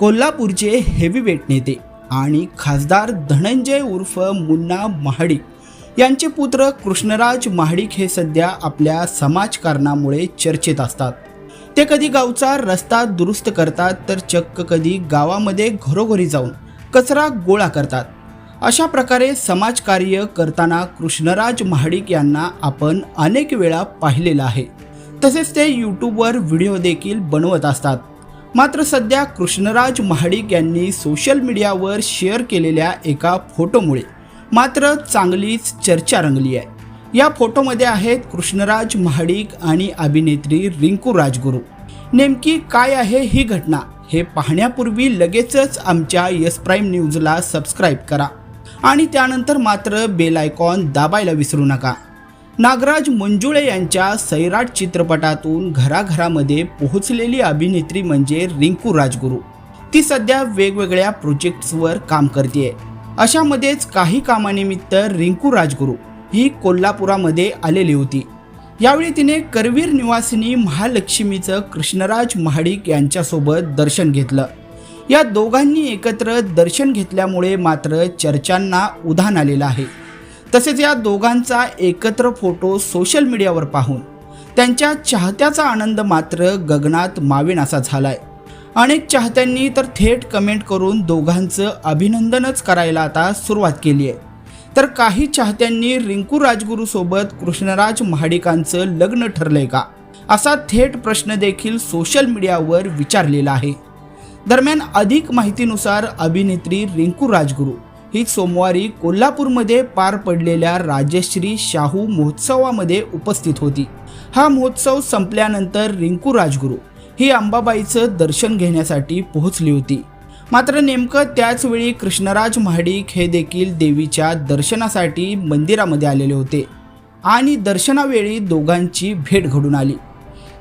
कोल्हापूरचे हेवीवेट नेते आणि खासदार धनंजय उर्फ मुन्ना महाडिक यांचे पुत्र कृष्णराज महाडिक हे सध्या आपल्या समाजकारणामुळे चर्चेत असतात. ते कधी गावचा रस्ता दुरुस्त करतात तर चक्क कधी गावामध्ये घरोघरी जाऊन कचरा गोळा करतात. अशा प्रकारे समाजकार्य करताना कृष्णराज महाडिक यांना आपण अनेक वेळा पाहिलेलं आहे. तसेच ते यूट्यूबवर व्हिडिओ देखील बनवत असतात. मात्र सध्या कृष्णराज महाडिक यांनी सोशल मीडियावर शेअर केलेल्या एका फोटोमुळे मात्र चांगलीच चर्चा रंगली आहे. या फोटोमध्ये आहेत कृष्णराज महाडिक आणि अभिनेत्री रिंकू राजगुरू. नेमकी काय आहे ही घटना हे पाहण्यापूर्वी लगेचच आमच्या यस प्राईम न्यूजला सबस्क्राईब करा. आणि त्यानंतर मात्र बेल आयकॉन दाबायला विसरू नका. नागराज मंजुळे यांच्या सैराट चित्रपटातून घराघरामध्ये पोहोचलेली अभिनेत्री म्हणजे रिंकू राजगुरू. ती सध्या वेगवेगळ्या प्रोजेक्ट्सवर काम करते अशामध्येच काही कामानिमित्त रिंकू राजगुरू ही कोल्हापुरामध्ये आलेली होती. यावेळी तिने करवीर निवासिनी महालक्ष्मीचं कृष्णराज महाडिक यांच्यासोबत दर्शन घेतलं. या दोघांनी एकत्र दर्शन घेतल्यामुळे मात्र चर्चांना उधाण आलेलं आहे. तसेच या दोघांचा एकत्र फोटो सोशल मीडियावर पाहून त्यांच्या चाहत्याचा आनंद मात्र गगनात मावेनासा झालाय. अनेक चाहत्यांनी तर थेट कमेंट करून दोघांचं अभिनंदनच करायला आता सुरुवात केली आहे. तर काही चाहत्यांनी रिंकू राजगुरूसोबत कृष्णराज महाडिकांचं लग्न ठरलंय का? असा थेट प्रश्न देखील सोशल मीडियावर विचारलेला आहे. दरम्यान अधिक माहितीनुसार अभिनेत्री रिंकू राजगुरू ही सोमवारी कोल्हापूरमध्ये पार पडलेल्या राजश्री शाहू महोत्सवामध्ये उपस्थित होती. हा महोत्सव संपल्यानंतर रिंकू राजगुरू ही अंबाबाईचं दर्शन घेण्यासाठी पोहोचली होती. मात्र नेमकं त्याचवेळी कृष्णराज महाडिक हे देखील देवीच्या दर्शनासाठी मंदिरामध्ये आलेले होते आणि दर्शनावेळी दोघांची भेट घडून आली.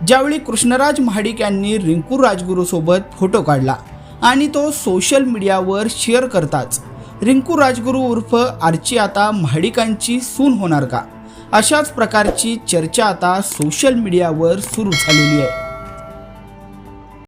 ज्यावेळी कृष्णराज महाडिक यांनी रिंकू राजगुरूसोबत फोटो काढला आणि तो सोशल मीडियावर शेअर करताच रिंकू राजगुरू उर्फ आर्ची आता महाडिकांची सून होणार का? अशाच प्रकारची चर्चा आता सोशल मीडियावर सुरू झालेली आहे.